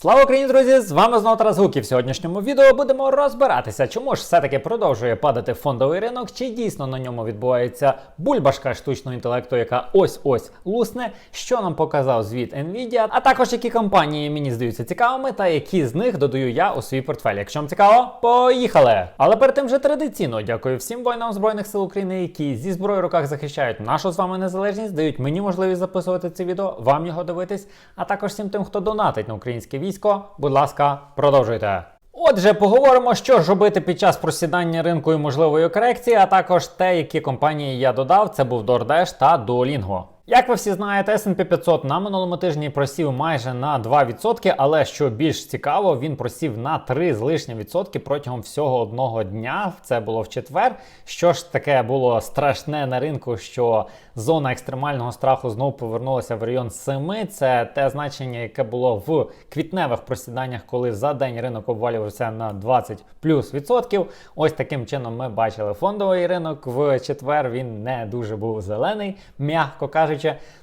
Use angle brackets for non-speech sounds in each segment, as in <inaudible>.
Слава Україні, друзі! З вами знову Тарас Гук і В сьогоднішньому відео будемо розбиратися, чому ж все-таки продовжує падати фондовий ринок, чи дійсно на ньому відбувається бульбашка штучного інтелекту, яка ось-ось лусне, що нам показав звіт Nvidia, а також які компанії мені здаються цікавими, та які з них додаю я у свій портфель. Якщо вам цікаво, поїхали! Але перед тим же традиційно дякую всім воїнам Збройних сил України, які зі зброєю в руках захищають нашу з вами незалежність, дають мені можливість записувати це відео, вам його дивитись, а також всім тим, хто донатить на українське військо. Будь ласка, продовжуйте. Отже, поговоримо, що ж робити під час просідання ринку і можливої корекції, а також те, які компанії я додав. Це був DoorDash та Duolingo. Як ви всі знаєте, S&P 500 на минулому тижні просів майже на 2%, але що більш цікаво, він просів на 3 з лишнім відсотки протягом всього одного дня. Це було в четвер. Що ж таке було страшне на ринку, що зона екстремального страху знову повернулася в район 7. Це те значення, яке було в квітневих просіданнях, коли за день ринок обвалювався на 20 плюс відсотків. Ось таким чином ми бачили фондовий ринок. В четвер він не дуже був зелений, м'яко кажучи.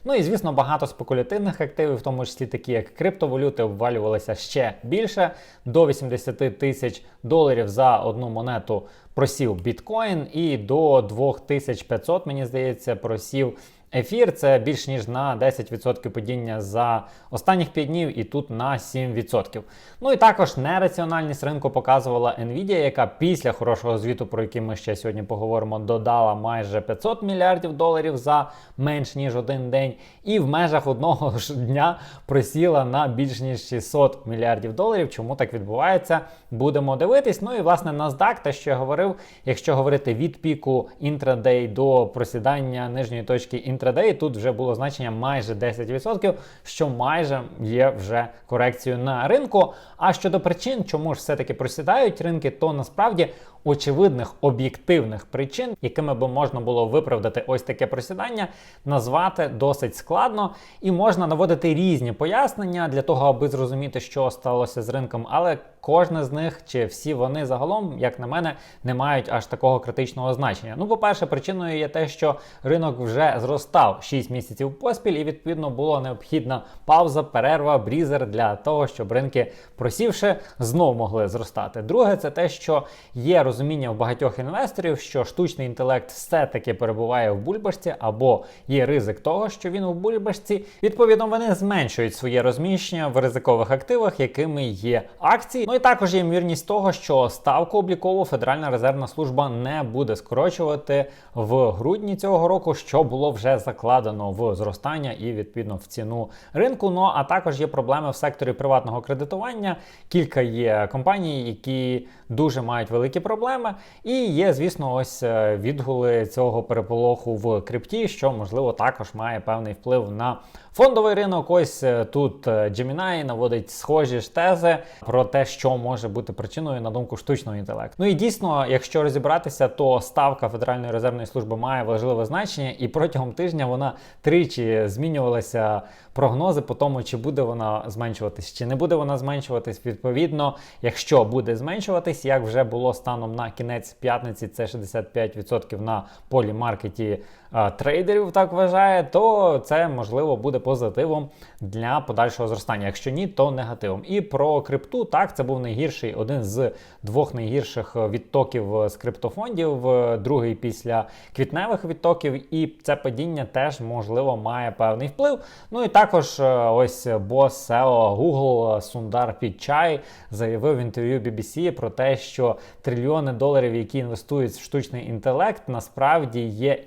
Ну і звісно, багато спекулятивних активів, в тому числі такі як криптовалюти, обвалювалися ще більше до 80 тисяч доларів за одну монету. Просів біткоін, і до 2500, мені здається, просів ефір. Це більш ніж на 10% падіння за останніх 5 днів, і тут на 7%. Ну і також нераціональність ринку показувала Nvidia, яка після хорошого звіту, про який ми ще сьогодні поговоримо, додала майже 500 мільярдів доларів за менш ніж один день, і в межах одного ж дня просіла на більш ніж 600 мільярдів доларів. Чому так відбувається? Будемо дивитись. Ну і власне NASDAQ, те, що я говорив, якщо говорити від піку інтрадей до просідання нижньої точки інтрадей, тут вже було значення майже 10%, що майже є вже корекцією на ринку. А щодо причин, чому ж все-таки просідають ринки, то насправді очевидних об'єктивних причин, якими би можна було виправдати ось таке просідання, назвати досить складно, і можна наводити різні пояснення для того, аби зрозуміти, що сталося з ринком, але кожне з них чи всі вони загалом, як на мене, не мають аж такого критичного значення. Ну, по-перше, причиною є те, що ринок вже зростав 6 місяців поспіль, і відповідно була необхідна пауза, перерва, брізер для того, щоб ринки, просівши, знов могли зростати. Друге, це те, що є розуміння в багатьох інвесторів, що штучний інтелект все-таки перебуває в бульбашці, або є ризик того, що він у бульбашці. Відповідно, вони зменшують своє розміщення в ризикових активах, якими є акції. Ну і також є ймовірність того, що ставку облікову Федеральна резервна служба не буде скорочувати в грудні цього року, що було вже закладено в зростання і відповідно в ціну ринку. Ну а також є проблеми в секторі приватного кредитування. Кілька є компаній, які дуже мають великі проблеми. І є, звісно, ось е, відгули цього переполоху в крипті, що можливо також має певний вплив на фондовий ринок. Ось е, тут е, Gemini наводить схожі ж тези про те, що може бути причиною на думку штучного інтелекту. Ну і дійсно, якщо розібратися, то ставка Федеральної резервної служби має важливе значення, і протягом тижня вона тричі змінювалася прогнози по тому, чи буде вона зменшуватись, чи не буде вона зменшуватись. Відповідно, якщо буде зменшуватись, як вже було станом на кінець п'ятниці, це 65% на полі маркеті трейдерів, так вважає, то це можливо буде позитивом для подальшого зростання. Якщо ні, то негативом. І про крипту так це був найгірший один з двох найгірших відтоків з криптофондів, другий після квітневих відтоків, і це падіння теж можливо має певний вплив. Ну і також е, ось бос SEO Google Сундар Пічай заявив в інтерв'ю BBC про те, що трильйони доларів, які інвестують в штучний інтелект, насправді є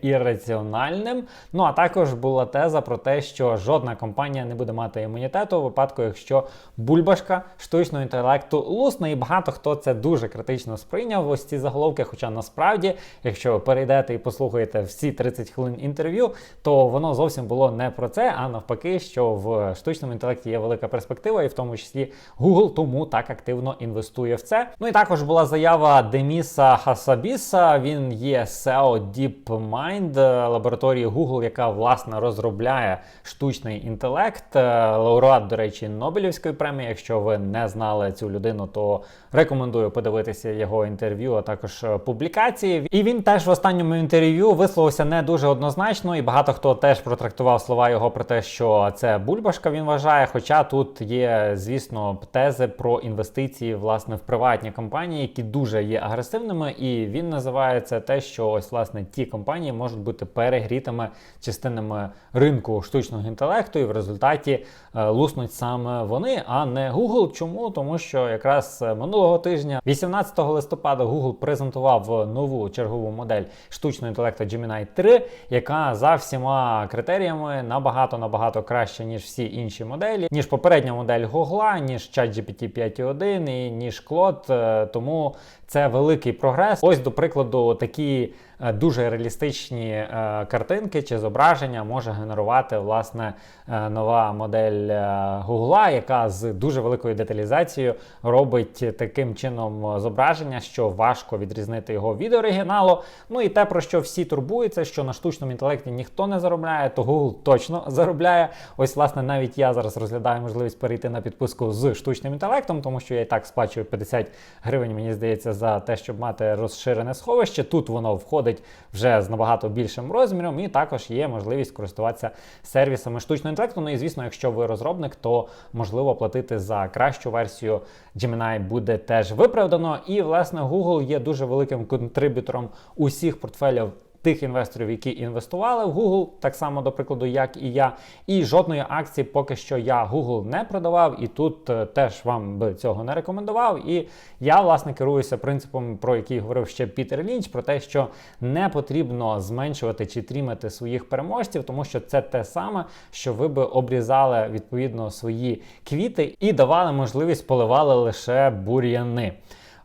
ірраціональним. Ну а також була теза про те, що жодна компанія не буде мати імунітету у випадку, якщо бульбашка штучного інтелекту лусне, і багато хто це дуже критично сприйняв. Ось ці заголовки. Хоча насправді, якщо ви перейдете і послухаєте всі 30 хвилин інтерв'ю, то воно зовсім було не про це, а навпаки, що в штучному інтелекті є велика перспектива, і в тому числі Google тому так активно інвестує в це. Ну і також була заява Деміса Хасабіса. Він є SEO DeepMind лабораторії Google, яка власне розробляє штучний інтелект. Е, Лауреат, до речі, Нобелівської премії. Якщо ви не знали цю людину, то рекомендую подивитися його інтерв'ю, а також е, публікації. І він теж в останньому інтерв'ю висловився не дуже однозначно, і багато хто теж протрактував слова його про те, що це бульбашка, він вважає. Хоча тут є, звісно, тези про інвестиції власне в приватні компанії, які дуже є агресивними, і він називає це те, що ось власне ті компанії можуть бути перегрітими частинами ринку штучного інтелекту, і в результаті е, луснуть саме вони, а не Google. Чому? Тому що якраз е, минулого тижня, 18 листопада, Google презентував нову чергову модель штучного інтелекту Gemini 3, яка за всіма критеріями набагато набагато краще, ніж всі інші моделі, ніж попередня модель Google, ніж ChatGPT 5.1 і ніж Claude. Е, Тому це великий прогрес. Ось, до прикладу, такі дуже реалістичні е, картинки чи зображення може генерувати власне е, нова модель е, Google, яка з дуже великою деталізацією робить таким чином зображення, що важко відрізнити його від оригіналу. Ну і те, про що всі турбуються, що на штучному інтелекті ніхто не заробляє, то Google точно заробляє. Ось, власне, навіть я зараз розглядаю можливість перейти на підписку з штучним інтелектом, тому що я і так сплачую 50 гривень, мені здається, за те, щоб мати розширене сховище. Тут воно входить вже з набагато більшим розміром, і також є можливість користуватися сервісами штучного інтелекту. Ну і звісно, якщо ви розробник, то можливо платити за кращу версію Gemini буде теж виправдано. І власне Google є дуже великим контриб'ютором усіх портфелів тих інвесторів, які інвестували в Google, так само, до прикладу, як і я. І жодної акції поки що я Google не продавав, і тут е, теж вам би цього не рекомендував. І я, власне, керуюся принципом, про який говорив ще Пітер Лінч, про те, що не потрібно зменшувати чи трімати своїх переможців, тому що це те саме, що ви би обрізали відповідно свої квіти і давали можливість поливали лише бур'яни.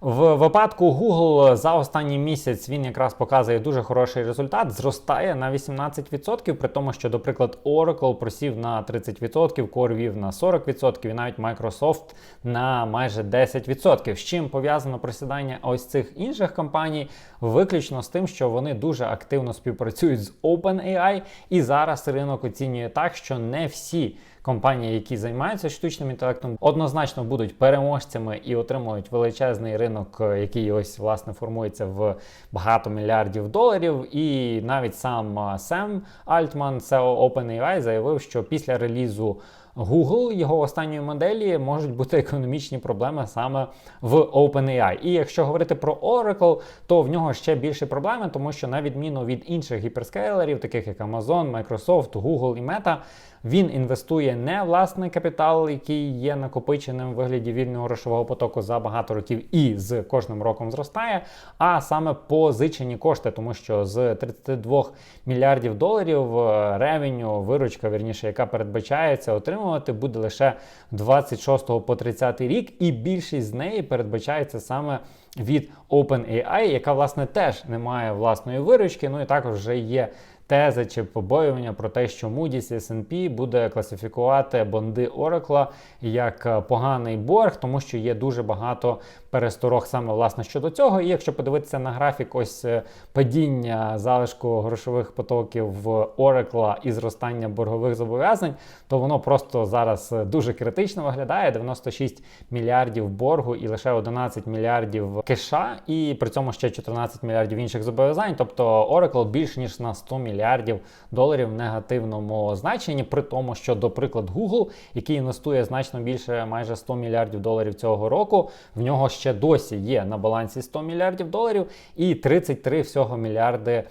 В випадку Google за останній місяць він якраз показує дуже хороший результат, зростає на 18%, при тому, що, до приклад, Oracle просів на 30%, CoreView на 40% і навіть Microsoft на майже 10%. З чим пов'язано просідання ось цих інших компаній, виключно з тим, що вони дуже активно співпрацюють з OpenAI, і зараз ринок оцінює так, що не всі компанії, які займаються штучним інтелектом, однозначно будуть переможцями і отримують величезний ринок, е, який ось власне формується в багато мільярдів доларів. І навіть сам е, Сем Альтман, CEO OpenAI, заявив, що після релізу Google, його останньої моделі, можуть бути економічні проблеми саме в OpenAI. І якщо говорити про Oracle, то в нього ще більше проблеми, тому що на відміну від інших гіперскейлерів, таких як Amazon, Microsoft, Google і Meta, він інвестує не власний капітал, який є накопиченим в вигляді вільного грошового потоку за багато років і з кожним роком зростає, а саме позичені кошти, тому що з 32 мільярдів доларів е, ревеню, виручка, вірніше, яка передбачається отримувати, буде лише 26 по 30 рік, і більшість з неї передбачається саме від OpenAI, яка власне теж не має власної виручки. Ну і також вже є теза чи побоювання про те, що Moody's S&P буде класифікувати бонди Oracle як е, поганий борг, тому що є дуже багато пересторог саме власне щодо цього. І якщо подивитися на графік, ось е, падіння залишку грошових потоків в Oracle і зростання боргових зобов'язань, то воно просто зараз е, дуже критично виглядає: 96 мільярдів боргу і лише 11 мільярдів кеша, і при цьому ще 14 мільярдів інших зобов'язань. Тобто Oracle більш ніж на 100 мільярдів доларів в негативному значенні, при тому, що, до прикладу, Google, який інвестує значно більше майже 100 мільярдів доларів цього року, в нього ще досі є на балансі 100 мільярдів доларів і 33 всього мільярди.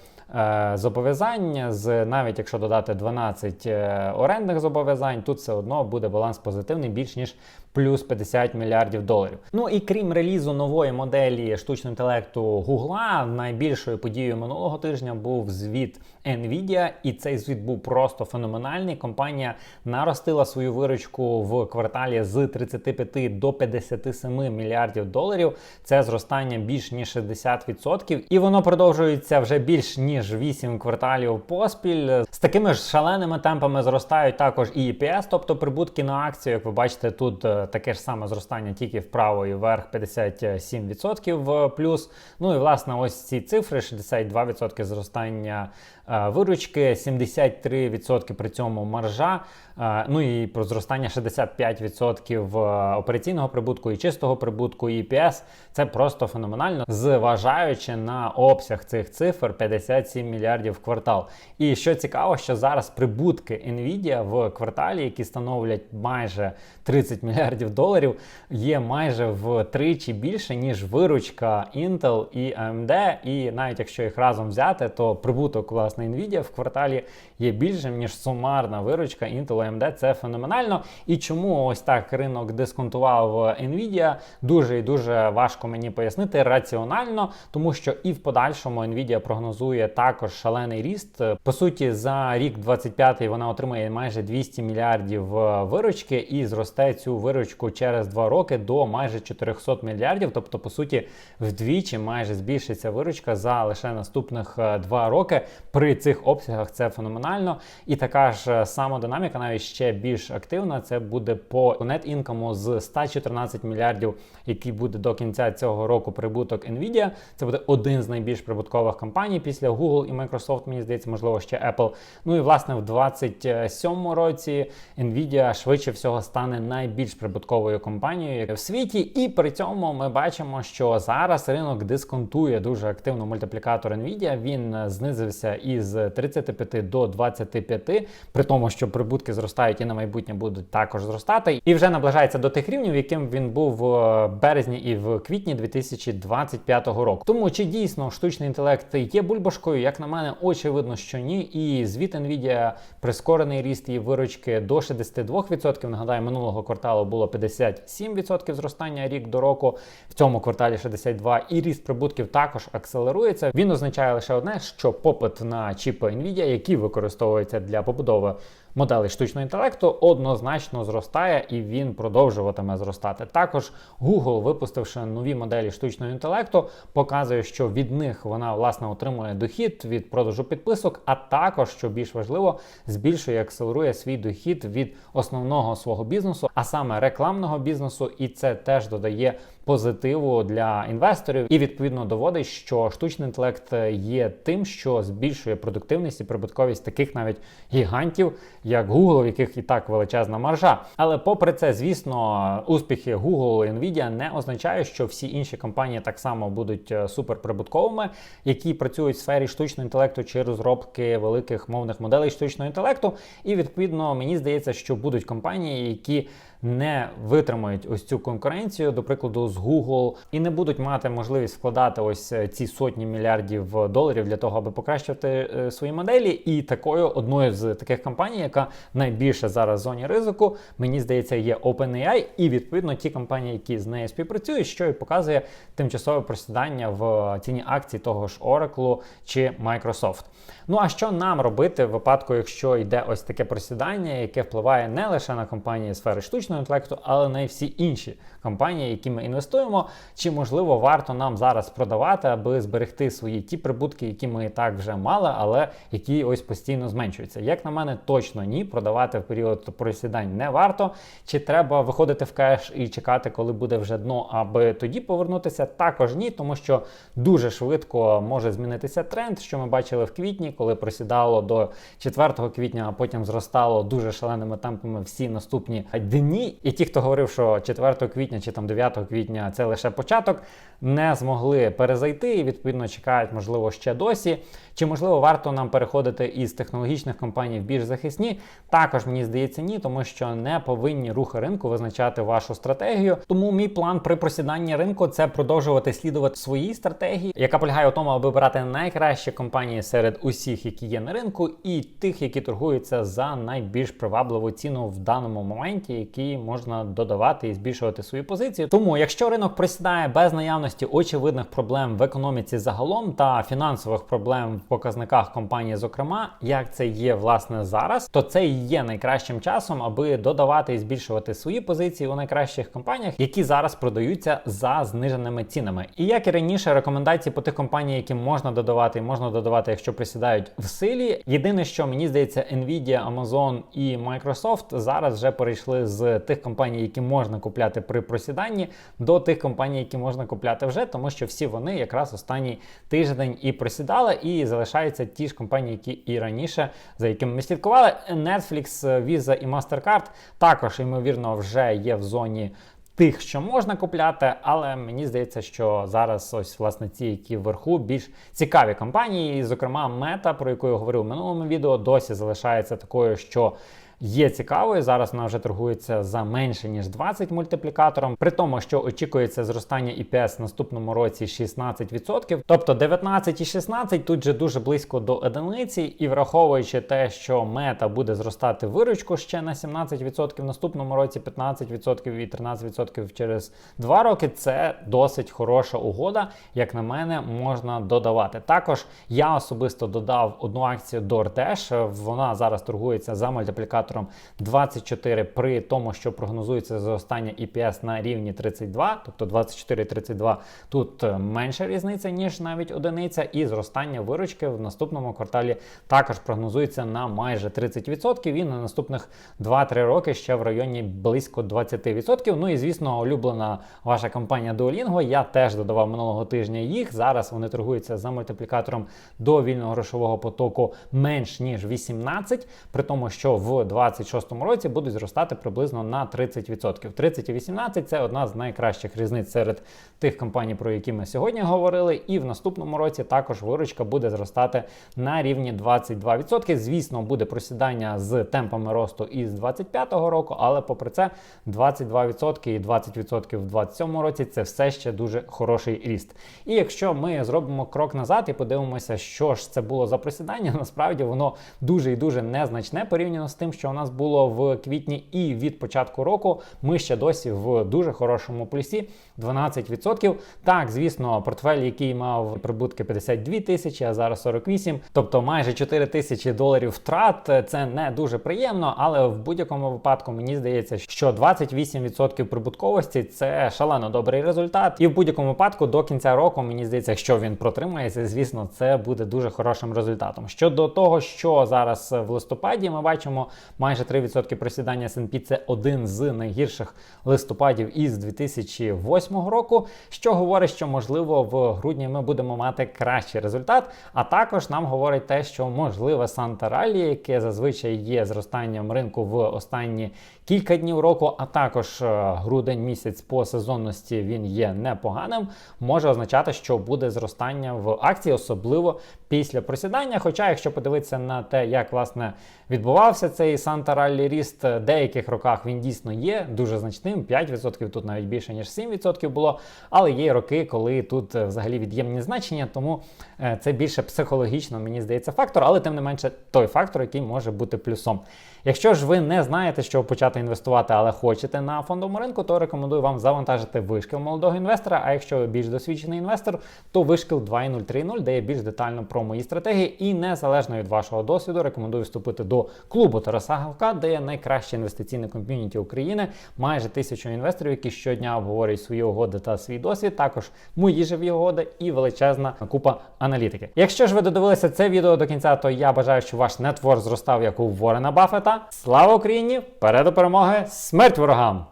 Зобов'язання Зобов'язань з навіть якщо додати 12 е, орендних зобов'язань, тут все одно буде баланс позитивний більш ніж плюс 50 мільярдів доларів. Ну і крім релізу нової моделі штучного інтелекту Гугла, найбільшою подією минулого тижня був звіт Nvidia, і цей звіт був просто феноменальний. Компанія наростила свою виручку в кварталі з 35 до 57 мільярдів доларів. Це зростання більш ніж 60%. І воно продовжується вже більш ніж 8 кварталів поспіль. З такими ж шаленими темпами зростають також і EPS, тобто прибутки на акцію. Як ви бачите, тут е, таке ж саме зростання тільки вправо і вверх 57% плюс. Ну і власне ось ці цифри: 62% зростання е, виручки, 73% при цьому маржа. е, Ну і про зростання 65% операційного прибутку і чистого прибутку, і EPS. Це просто феноменально, зважаючи на обсяг цих цифр 57 мільярдів в квартал. І що цікаво, що зараз прибутки Nvidia в кварталі, які становлять майже 30 мільярдів доларів, є майже втричі більше, ніж виручка Intel і AMD. І навіть якщо їх разом взяти, то прибуток власне Nvidia в кварталі є більшим, ніж сумарна виручка Intel AMD. Це феноменально. І чому ось так ринок дисконтував Nvidia, дуже і дуже важко мені пояснити раціонально, тому що і в подальшому Nvidia прогнозує також шалений ріст. По суті, за рік 25 вона отримає майже 200 мільярдів е, виручки і зросте цю виручку через 2 роки до майже 400 мільярдів. Тобто, по суті, вдвічі майже збільшиться виручка за лише наступних 2 роки. При цих обсягах це феноменально. І така ж е, самодинаміка, навіть ще більш активна. Це буде по net-інкому з 114 мільярдів, який буде до кінця цього року прибуток Nvidia. Це буде один з найбільш прибуткових компаній після Google і Microsoft, мені здається, можливо, ще Apple. Ну і власне в 27 році Nvidia швидше всього стане найбільш прибутковою компанією в світі. І при цьому ми бачимо, що зараз ринок дисконтує дуже активно мультиплікатор Nvidia. Він е, знизився із 35 до 25, при тому, що прибутки зростають і на майбутнє будуть також зростати. І вже наближається до тих рівнів, яким він був в березні і в квітні 2025 року. Тому чи дійсно штучний інтелект є бульбашкою? Як на мене, очевидно, що ні. І звіт Nvidia прискорений ріст її виручки до 62%. Нагадаю, минулого кварталу було 57% зростання рік до року. В цьому кварталі 62%. І ріст прибутків також акселерується. Він означає лише одне, що попит на чіпи Nvidia, які використовуються для побудови моделей штучного інтелекту однозначно зростає і він продовжуватиме зростати. Також Google, випустивши нові моделі штучного інтелекту, показує, що від них вона власне отримує дохід від продажу підписок, а також, що більш важливо, збільшує і акселерує свій дохід від основного свого бізнесу, а саме рекламного бізнесу, і це теж додає позитиву для інвесторів і відповідно доводить, що штучний інтелект є тим, що збільшує продуктивність і прибутковість таких навіть гігантів, як Google, в яких і так величезна маржа. Але попри це, звісно, успіхи Google і Nvidia не означають, що всі інші компанії так само будуть е, суперприбутковими, які працюють в сфері штучного інтелекту чи розробки великих мовних моделей штучного інтелекту. І відповідно мені здається, що будуть компанії, які не витримають ось цю конкуренцію, до прикладу, з Google, і не будуть мати можливість вкладати ось е, ці сотні мільярдів доларів для того, аби покращувати е, свої моделі. І такою одною з таких компаній, яка найбільше зараз в зоні ризику, мені здається, є OpenAI, і відповідно ті компанії, які з нею співпрацюють, що і показує тимчасове просідання в ціні акцій того ж Oracle чи Microsoft. Ну а що нам робити в випадку, якщо йде ось таке просідання, яке впливає не лише на компанії сфери штучного інтелекту, але на всі інші компанії, які ми інвестуємо, чи можливо варто нам зараз продавати, аби зберегти свої ті прибутки, які ми і так вже мали, але які ось постійно зменшуються. Як на мене, точно ні, продавати в період просідань не варто. Чи треба виходити в кеш і чекати, коли буде вже дно, аби тоді повернутися? Також ні, тому що дуже швидко може змінитися тренд, що ми бачили в квітні, коли просідало до 4 квітня, а потім зростало дуже шаленими темпами всі наступні дні. І ті, хто говорив, що 4 квітня чи там 9 квітня це лише початок, не змогли перезайти і відповідно чекають, можливо, ще досі. Чи можливо варто нам переходити із технологічних компаній в більш захисні? Також мені здається, ні, тому що не повинні рухи ринку визначати вашу стратегію. Тому мій план при просіданні ринку це продовжувати слідувати своїй стратегії, яка полягає у тому, аби брати найкращі компанії серед усіх, які є на ринку, і тих, які торгуються за найбільш привабливу ціну в даному моменті, які можна додавати і збільшувати свої позиції. Тому, якщо ринок просідає без наявності очевидних проблем в економіці загалом та фінансових проблем показниках компанії, зокрема, як це є власне зараз, то це і є найкращим часом, аби додавати і збільшувати свої позиції у найкращих компаніях, які зараз продаються за зниженими цінами. І як і раніше, рекомендації по тих компаніям, які можна додавати, і можна додавати, якщо присідають в силі. Єдине, що мені здається, Nvidia, Amazon і Microsoft зараз вже перейшли з тих компаній, які можна купляти при просіданні, до тих компаній, які можна купляти вже, тому що всі вони якраз останній тиждень і просідали, і залишаються ті ж компанії, які і раніше, за якими ми слідкували. Netflix, Visa і MasterCard також, ймовірно, вже є в зоні. Тих, що можна купляти, але мені здається, що зараз ось власне ці, які вверху, більш цікаві компанії, зокрема, мета, про яку я говорив в минулому відео, досі залишається такою, що є цікавою. Зараз вона вже торгується за менше ніж 20 мультиплікатором, при тому, що очікується зростання EPS в наступному році 16%, тобто 19 і 16 тут же дуже близько до одиниці, і враховуючи те, що мета буде зростати виручку ще на 17% в наступному році, 15% і 13% через 2 роки, це досить хороша угода, як на мене, можна додавати. Також я особисто додав одну акцію DoorDash, вона зараз торгується за мультиплікатором 24 при тому, що прогнозується зростання EPS на рівні 32, тобто 24-32 тут е, менша різниця, ніж навіть одиниця, і зростання виручки в наступному кварталі також прогнозується на майже 30%, і на наступних 2-3 роки ще в районі близько 20%. Ну і звісно, улюблена ваша компанія Duolingo, я теж додавав минулого тижня їх. Зараз вони торгуються за мультиплікатором до вільного грошового потоку менш ніж 18, при тому, що в 2026 році будуть зростати приблизно на 30%. 30 і 18 це одна з найкращих різниць серед тих компаній, про які ми сьогодні говорили. І в наступному році також виручка буде зростати на рівні 22%. Звісно, буде просідання з темпами росту із 25 року, але попри це 22% і 20% в 27 році це все ще дуже хороший ріст. І якщо ми зробимо крок назад і подивимося, що ж це було за просідання, <laughs> насправді воно дуже і дуже незначне порівняно з тим, що у нас було в квітні, і від початку року. Ми ще досі в дуже хорошому плюсі 12%. Так, звісно, портфель, який мав прибутки 52 тисячі, а зараз 48, тобто майже 4 тисячі доларів втрат. Це не дуже приємно, але в будь-якому випадку мені здається, що 28% прибутковості це шалено добрий результат. І в будь-якому випадку до кінця року мені здається, якщо він протримається, звісно, це буде дуже хорошим результатом. Щодо того, що зараз в листопаді ми бачимо майже 3% просідання S&P – це один з найгірших листопадів із 2008 року, що говорить, що можливо в грудні ми будемо мати кращий результат. А також нам говорить те, що можливе Санта Ралі, яке зазвичай є зростанням ринку в останні кілька днів року, а також е, грудень місяць по сезонності він є непоганим, може означати, що буде зростання в акції, особливо після просідання. Хоча, якщо подивитися на те, як власне відбувався цей Санта Раллі ріст, в деяких роках він дійсно є дуже значним, 5%, тут навіть більше ніж 7% було. Але є роки, коли тут е, взагалі від'ємні значення, тому е, це більше психологічно, мені здається, фактор, але тим не менше той фактор, який може бути плюсом. Якщо ж ви не знаєте, що почати інвестувати, але хочете на фондовому ринку, то рекомендую вам завантажити вишкіл молодого інвестора. А якщо ви більш досвідчений інвестор, то вишкіл 2.030, де є більш детально про мої стратегії. І незалежно від вашого досвіду, рекомендую вступити до клубу Тараса Гавка, де є найкраще інвестиційне ком'юніті України, майже тисячу інвесторів, які щодня обговорюють свої угоди та свій досвід. Також мої живі угоди і величезна купа аналітики. Якщо ж ви додивилися це відео до кінця, то я бажаю, щоб ваш нетворк зростав як у Ворена Баффета. Слава Україні! Вперед до перемоги! Смерть ворогам!